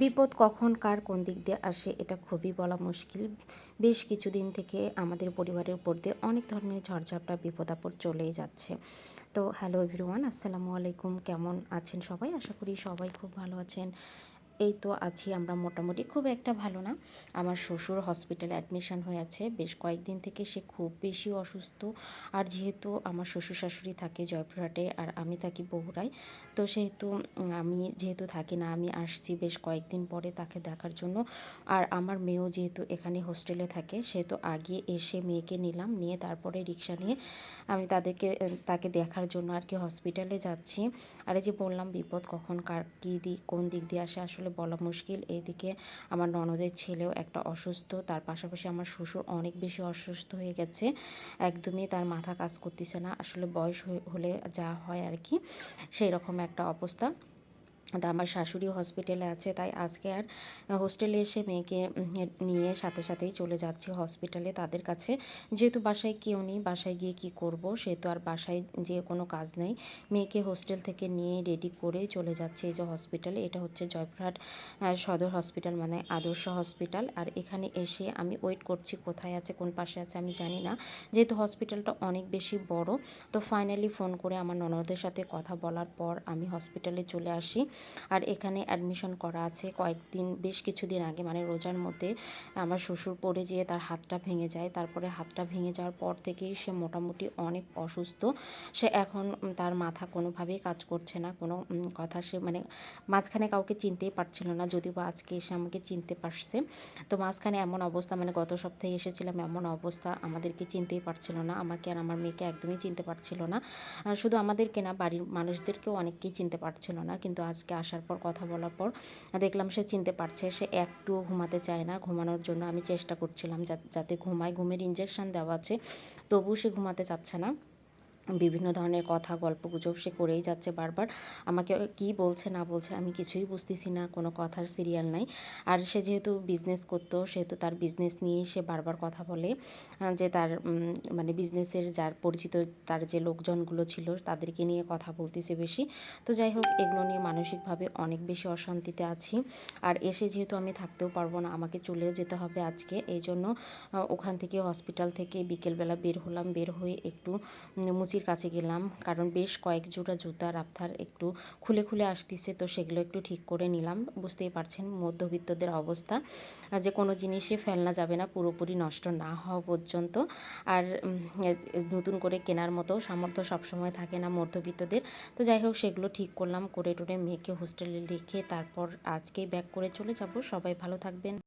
বিপদ কখন, কার কোন দিক দিয়ে আসে, এটা খুবই বলা মুশকিল। বেশ কিছুদিন থেকে আমাদের পরিবারের উপর দিয়ে অনেক ধরনের ঝড়ঝাপটা বিপদ আপদ চলেই যাচ্ছে। তো হ্যালো এভরিওয়ান আসসালামু আলাইকুম, কেমন আছেন সবাই? আশা করি সবাই খুব ভালো আছেন। এই তো আছি আমরা মোটামুটি। খুব একটা ভালো না। আমার শ্বশুর হসপিটালে অ্যাডমিশন হয়ে আছে। বেশ কয়েকদিন থেকে সে খুব বেশি অসুস্থ। আর যেহেতু আমার শ্বশুর শাশুড়ি থাকে জয়পুরহাটে আর আমি থাকি বগুড়ায়, তো সেহেতু আমি যেহেতু থাকি না, আমি আসছি বেশ কয়েকদিন পরে তাকে দেখার জন্য। আর আমার মেয়েও যেহেতু এখানে হোস্টেলে থাকে, সেহেতু আগে এসে মেয়েকে নিলাম, নিয়ে তারপরে রিক্সা নিয়ে আমি তাদেরকে, তাকে দেখার জন্য আর কি হসপিটালে যাচ্ছি। আর এই যে বললাম বিপদ কখন, কার কী দিক কোন দিক দিয়ে আসে, আসলে বলা মুশকিল। এইদিকে আমার ননদের ছেলেও একটা অসুস্থ, তার পাশাপাশি আমার শ্বশুর অনেক বেশি অসুস্থ হয়ে গেছে। একদমই তার মাথা কাজ করতেছে না। আসলে বয়স হলে যা হয় আর কি সেই রকম একটা অবস্থা। তা আমার শাশুড়ি হসপিটালে আছে, তাই আজকে আর হোস্টেলে এসে মেয়েকে নিয়ে সাথে সাথেই চলে যাচ্ছি হসপিটালে। তাদের কাছে যেহেতু বাসায় কেউ নেই, বাসায় গিয়ে কি করব? সেহেতু আর বাসায় যে কোনো কাজ নেই। মেয়েকে হোস্টেল থেকে নিয়ে রেডি করে চলে যাচ্ছে এই যে হসপিটালে। এটা হচ্ছে জয়পুরহাট সদর হসপিটাল মানে আদর্শ হসপিটাল। আর এখানে এসে আমি ওয়েট করছি কোথায় আছে, কোন পাশে আছে আমি জানি না। যেহেতু হসপিটালটা অনেক বেশি বড়, তো ফাইনালি ফোন করে আমার ননদের সাথে কথা বলার পর আমি হসপিটালে চলে আসি। আর এখানে অ্যাডমিশন করা আছে কয়েকদিন, বেশ কিছুদিন আগে। মানে রোজার মধ্যে আমার শ্বশুর পড়ে যেয়ে তার হাতটা ভেঙে যায়। তারপরে হাতটা ভেঙে যাওয়ার পর থেকেই সে মোটামুটি অনেক অসুস্থ। সে এখন তার মাথা কোনোভাবেই কাজ করছে না। কোনো কথা সে মানে মাঝখানে কাউকে চিনতেই পারছিল না, যদিও বা আজকে এসে আমাকে চিনতে পারছে। তো মাঝখানে এমন অবস্থা মানে গত সপ্তাহে এসেছিলাম, এমন অবস্থা আমাদেরকে চিনতেই পারছিল না। আমাকে আর আমার মেয়েকে একদমই চিনতে পারছিল না। শুধু আমাদেরকে না, বাড়ির মানুষদেরকেও অনেককেই চিনতে পারছিল না। কিন্তু আজকে আসার পর, কথা বলার পর দেখলাম সে চিনতে পারছে, সে একটুও ঘুমাতে চায় না। ঘুমানোর জন্য আমি চেষ্টা করছিলাম যাতে ঘুমায়। ঘুমের ইঞ্জেকশন দেওয়া আছে, তবুও সে ঘুমাতে চাচ্ছে না। বিভিন্ন ধরনের কথা গল্প গুজব সে করেই যাচ্ছে বারবার। আমাকে কি বলছে, না বলছে আমি কিছুই বুঝতেছি না, কোনো কথার সিরিয়াল নাই। আর সে যেহেতু বিজনেস করতো, সেহেতু তার বিজনেস নিয়েই সে বারবার কথা বলে যে তার মানে বিজনেসের যার পরিচিত, তার যে লোকজনগুলো ছিল তাদেরকে নিয়ে কথা বলতেছে বেশি। তো যাই হোক, এগুলো নিয়ে মানসিকভাবে অনেক বেশি অশান্তিতে আছি। আর এসে যেহেতু আমি থাকতেও পারব না, আমাকে চলেও যেতে হবে আজকে। এই জন্য ওখান থেকে হসপিটাল থেকে বিকেলবেলা বের হলাম, বের হয়ে একটু মুচির কাছে গেলাম, কারণ বেশ কয়েক জোড়া জুতা রাফথার একটু খুলে খুলে আসতেছে, তো সেগুলো একটু ঠিক করে নিলাম। বুঝতেই পারছেন মধ্যবিত্তদের অবস্থা যে কোনো জিনিসই ফেলনা যাবে না, পুরোপুরি নষ্ট না হওয়া পর্যন্ত। আর নতুন করে কেনার মতো সামর্থ্য সবসময় থাকে না মধ্যবিত্তদের। তো যাই হোক, সেগুলো ঠিক করলাম, করে টোরে মেয়েকে হোস্টেলে রেখে তারপর আজকেই ব্যাক করে চলে যাব। সবাই ভালো থাকবেন।